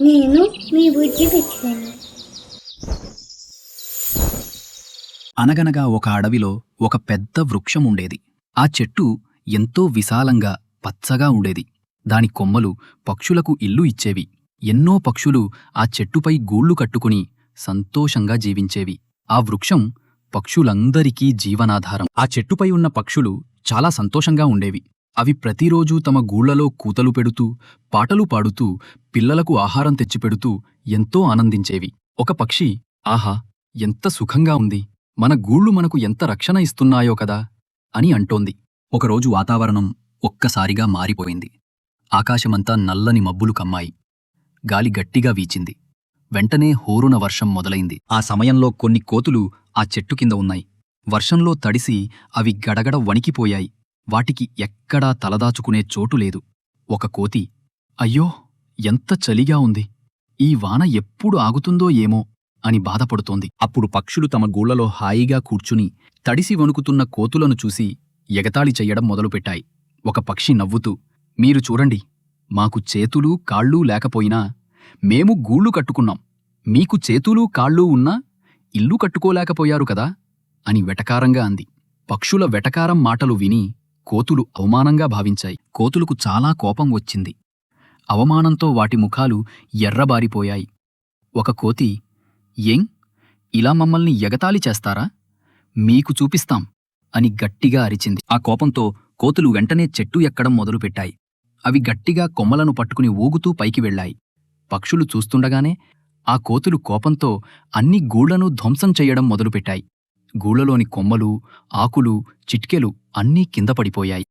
నేను మీ బుజ్జి పిచ్చుకని అనగనగా ఒక అడవిలో ఒక పెద్ద వృక్షం ఉండేది. ఆ చెట్టు ఎంతో విశాలంగా పచ్చగా ఉండేది. దాని కొమ్మలు పక్షులకు ఇల్లు ఇచ్చేవి. ఎన్నో పక్షులు ఆ చెట్టుపై గూళ్ళు కట్టుకుని సంతోషంగా జీవించేవి. ఆ వృక్షం పక్షులందరికీ జీవనాధారం. ఆ చెట్టుపై ఉన్న పక్షులు చాలా సంతోషంగా ఉండేవి. అవి ప్రతిరోజూ తమ గూళ్ళలో కూతలు పెడుతూ పాటలు పాడుతూ పిల్లలకు ఆహారం తెచ్చిపెడుతూ ఎంతో ఆనందించేవి. ఒక పక్షి ఆహా ఎంత సుఖంగా ఉంది! మన గూళ్ళు మనకు ఎంత రక్షణ ఇస్తున్నాయో కదా! అని అంటోంది. ఒకరోజు వాతావరణం ఒక్కసారిగా మారిపోయింది. ఆకాశమంతా నల్లని మబ్బులు కమ్మాయి. గాలి గట్టిగా వీచింది. వెంటనే హోరున వర్షం మొదలైంది. ఆ సమయంలో కొన్ని కోతులు ఆ చెట్టు కింద ఉన్నాయి. వర్షంలో తడిసి అవి గడగడ వణికిపోయాయి. వాటికి ఎక్కడా తలదాచుకునే చోటు లేదు. ఒక కోతి అయ్యో ఎంత చలిగా ఉంది. ఈ వాన ఎప్పుడు ఆగుతుందో ఏమో అని బాధపడుతోంది. అప్పుడు పక్షులు తమ గూళ్ళలో హాయిగా కూర్చుని తడిసి వణుకుతున్న కోతులను చూసి ఎగతాళి చెయ్యడం మొదలుపెట్టాయి. ఒక పక్షి నవ్వుతూ మీరు చూడండి మాకు చేతులు కాళ్ళూ లేకపోయినా మేము గూళ్ళు కట్టుకున్నాం. మీకు చేతులు కాళ్ళూ ఉన్నా ఇల్లు కట్టుకోలేకపోయారు కదా అని వెటకారంగా అంది. పక్షుల వెటకారం మాటలు విని కోతులు అవమానంగా భావించాయి. కోతులకు చాలా కోపం వచ్చింది. అవమానంతో వాటి ముఖాలు ఎర్రబారిపోయాయి. ఒక కోతి ఏం? ఇలా మమ్మల్ని ఎగతాళి చేస్తారా? మీకు చూపిస్తాం అని గట్టిగా అరిచింది. ఆ కోపంతో కోతులు వెంటనే చెట్టు ఎక్కడం మొదలుపెట్టాయి. అవి గట్టిగా కొమ్మలను పట్టుకుని ఊగుతూ పైకి వెళ్ళాయి. పక్షులు చూస్తుండగానే ఆ కోతులు కోపంతో అన్ని గూళ్ళను ధ్వంసం చెయ్యడం మొదలుపెట్టాయి. గూళ్ళలోని కొమ్మలు ఆకులు చిట్కెలు అన్నీ కింద పడిపోయాయి.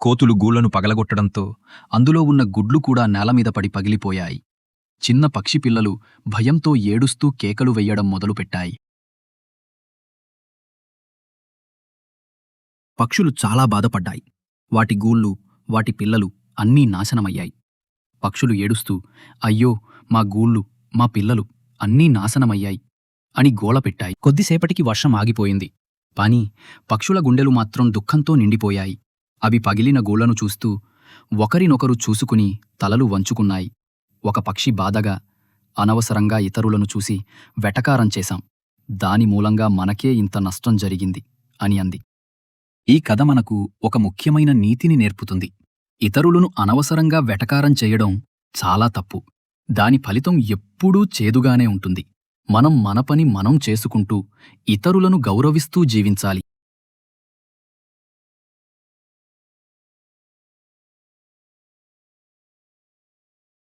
కోతులు గూళ్ళను పగలగొట్టడంతో అందులో ఉన్న గుడ్లు కూడా నేలమీద పడి పగిలిపోయాయి. చిన్న పక్షి పిల్లలు భయంతో ఏడుస్తూ కేకలు వెయ్యడం మొదలుపెట్టాయి. పక్షులు చాలా బాధపడ్డాయి. వాటి గూళ్ళు వాటి పిల్లలు అన్నీ నాశనమయ్యాయి. పక్షులు ఏడుస్తూ అయ్యో మా గూళ్ళు మా పిల్లలు అన్నీ నాశనమయ్యాయి అని గోళపెట్టాయి కొద్దిసేపటికి వర్షం ఆగిపోయింది. కాని పక్షుల గుండెలు మాత్రం దుఃఖంతో నిండిపోయాయి. అవి పగిలిన గూళ్ళను చూస్తూ ఒకరినొకరు చూసుకుని తలలు వంచుకున్నాయి. ఒక పక్షి బాధగా అనవసరంగా ఇతరులను చూసి వెటకారం చేశాం. దాని మూలంగా మనకే ఇంత నష్టం జరిగింది అని అంది. ఈ కథ మనకు ఒక ముఖ్యమైన నీతిని నేర్పుతుంది. ఇతరులను అనవసరంగా వెటకారం చేయడం చాలా తప్పు. దాని ఫలితం ఎప్పుడూ చేదుగానే ఉంటుంది. మనం మన పని మనం చేసుకుంటూ ఇతరులను గౌరవిస్తూ జీవించాలి.